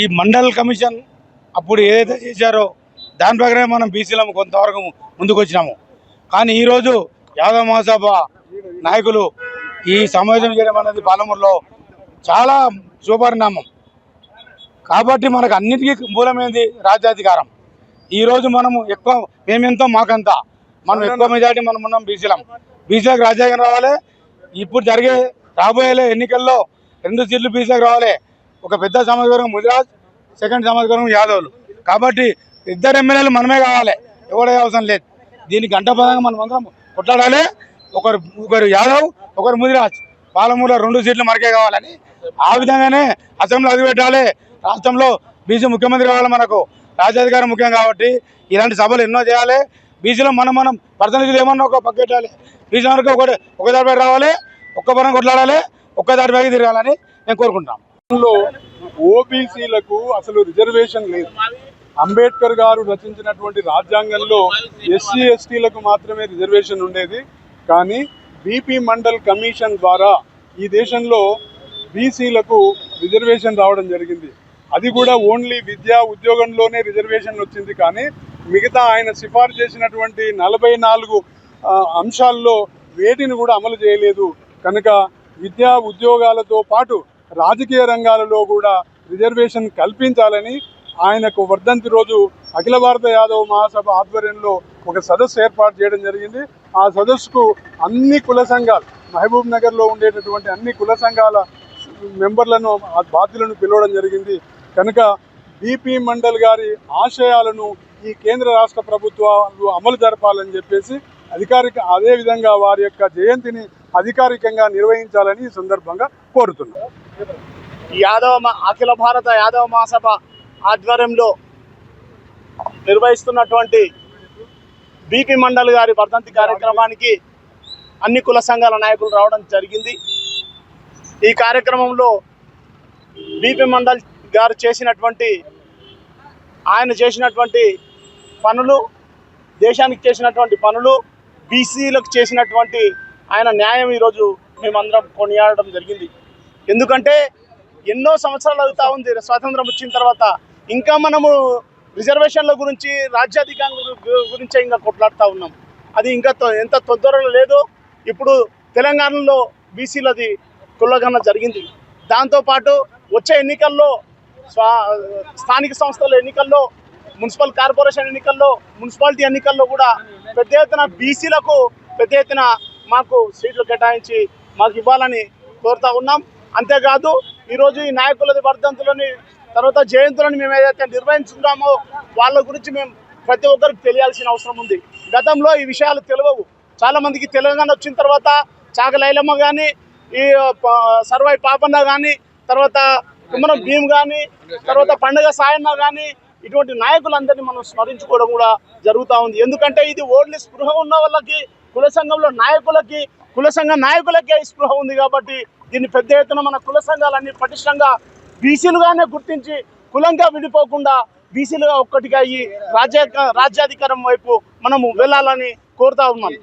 ఈ మండల్ కమిషన్ అప్పుడు ఏదైతే చేశారో దాని ప్రకారమే మనం బీసీలము కొంతవరకు ముందుకొచ్చినాము. కానీ ఈరోజు యాదవ మహాసభ నాయకులు ఈ సమావేశం చేయడం అనేది పాలమూరులో చాలా శుభపరిణామం. కాబట్టి మనకు అన్నిటికీ మూలమైనది రాజ్యాధికారం. ఈరోజు మనము ఎక్కువ మేమెంతో మాకంతా మనం ఎక్కువ మెజార్టీ మనం ఉన్నాం బీసీలం. బీసీలకు రాజ్యాంగం రావాలి. ఇప్పుడు జరిగే రాబోయే ఎన్నికల్లో రెండు సీట్లు బీసీలకు రావాలి. ఒక పెద్ద సమాజవర్గం ముదిరాజ్ సెకండ్ సమాజవర్గం యాదవ్లు. కాబట్టి ఇద్దరు ఎమ్మెల్యేలు మనమే కావాలి. ఎవడే అవసరం లేదు. దీనికి గంటపదంగా మనం అందరం కొట్లాడాలి. ఒకరు ఒకరు యాదవ్ ఒకరు ముదిరాజ్. పాలమూరులో రెండు సీట్లు మనకే కావాలని ఆ విధంగానే అసెంబ్లీ అడుగుపెట్టాలి. రాష్ట్రంలో బీసీ ముఖ్యమంత్రి కావాలి మనకు. రాజ్యాధికారం ముఖ్యం కాబట్టి ఇలాంటి సభలు ఎన్నో చేయాలి. బీసీలో మనం మనం ప్రతినిధులు ఏమన్నా ఒక పక్కెట్టాలి బీసీ వరకు ఒకటి ఒక దాటిపై రావాలి ఒక్క పరం కొట్లాడాలి ఒక్క దాటిపైకి తిరగాలని నేను కోరుకుంటున్నాం. ఓబీసీలకు అసలు రిజర్వేషన్ లేదు. అంబేద్కర్ గారు రచించినటువంటి రాజ్యాంగంలో ఎస్సీ ఎస్టీలకు మాత్రమే రిజర్వేషన్ ఉండేది. కానీ బీపీ మండల్ కమిషన్ ద్వారా ఈ దేశంలో బీసీలకు రిజర్వేషన్ రావడం జరిగింది. అది కూడా ఓన్లీ విద్యా ఉద్యోగంలోనే రిజర్వేషన్ వచ్చింది. కానీ మిగతా ఆయన సిఫార్సు చేసినటువంటి నలభై నాలుగు అంశాల్లో వేటిని కూడా అమలు చేయలేదు. కనుక విద్యా ఉద్యోగాలతో పాటు రాజకీయ రంగాలలో కూడా రిజర్వేషన్ కల్పించాలని ఆయనకు వర్ధంతి రోజు అఖిల భారత యాదవ్ మహాసభ ఆధ్వర్యంలో ఒక సదస్సు ఏర్పాటు చేయడం జరిగింది. ఆ సదస్సుకు అన్ని కుల సంఘాలు మహబూబ్ నగర్లో ఉండేటటువంటి అన్ని కుల సంఘాల మెంబర్లను బాధ్యులను పిలవడం జరిగింది. కనుక బీపీ మండల్ గారి ఆశయాలను ఈ కేంద్ర రాష్ట్ర ప్రభుత్వాలు అమలు జరపాలని చెప్పేసి అధికారిక అదేవిధంగా వారి యొక్క జయంతిని అధికారికంగా నిర్వహించాలని ఈ సందర్భంగా కోరుతున్నారు యాదవ అఖిల భారత యాదవ మహాసభ ఆధ్వర్యంలో నిర్వహిస్తున్నటువంటి బీపీ మండల్ గారి వర్ధంతి కార్యక్రమానికి అన్ని కుల సంఘాల నాయకులు రావడం జరిగింది. ఈ కార్యక్రమంలో బీపీ మండల్ గారు చేసినటువంటి ఆయన చేసినటువంటి పనులు దేశానికి చేసినటువంటి పనులు బీసీలకు చేసినటువంటి ఆయన న్యాయం ఈరోజు మేమందరం కొనియాడడం జరిగింది. ఎందుకంటే ఎన్నో సంవత్సరాలు అవుతా ఉంది స్వాతంత్రం వచ్చిన తర్వాత. ఇంకా మనము రిజర్వేషన్ల గురించి రాజ్యాధికారం గురించే ఇంకా కొట్లాడుతూ ఉన్నాం. అది ఇంకా ఎంత తొందరలో లేదు ఇప్పుడు తెలంగాణలో బీసీలది కుల్లగన్న జరిగింది. దాంతోపాటు వచ్చే ఎన్నికల్లో స్వా స్థానిక సంస్థల ఎన్నికల్లో మున్సిపల్ కార్పొరేషన్ ఎన్నికల్లో మున్సిపాలిటీ ఎన్నికల్లో కూడా పెద్ద ఎత్తున బీసీలకు పెద్ద ఎత్తున మాకు సీట్లు కేటాయించి మాకు ఇవ్వాలని కోరుతా ఉన్నాం. అంతేకాదు ఈరోజు ఈ నాయకుల వర్ధంతులని తర్వాత జయంతులను మేము ఏదైతే నిర్వహించుకున్నామో వాళ్ళ గురించి మేము ప్రతి ఒక్కరికి తెలియాల్సిన అవసరం ఉంది. గతంలో ఈ విషయాలు తెలియవు. చాలామందికి తెలంగాణ వచ్చిన తర్వాత చాగలైలమ్మ కానీ ఈ సర్వాయి పాపన్న కానీ తర్వాత కుమ్మరం భీమ్ కానీ తర్వాత పండుగ సాయన్న కానీ ఇటువంటి నాయకులందరినీ మనం స్మరించుకోవడం కూడా జరుగుతూ ఉంది. ఎందుకంటే ఇది ఓన్లీ స్పృహ ఉన్న వాళ్ళకి కుల సంఘంలో నాయకులకి కుల సంఘ నాయకులకే స్పృహ ఉంది కాబట్టి దీన్ని పెద్ద ఎత్తున మన కుల సంఘాలన్నీ పటిష్టంగా బీసీలుగానే గుర్తించి కులంగా విడిపోకుండా బీసీలుగా ఒక్కటిగా ఈ రాజ్య రాజ్యాధికారం వైపు మనము వెళ్ళాలని కోరుతా ఉన్నాను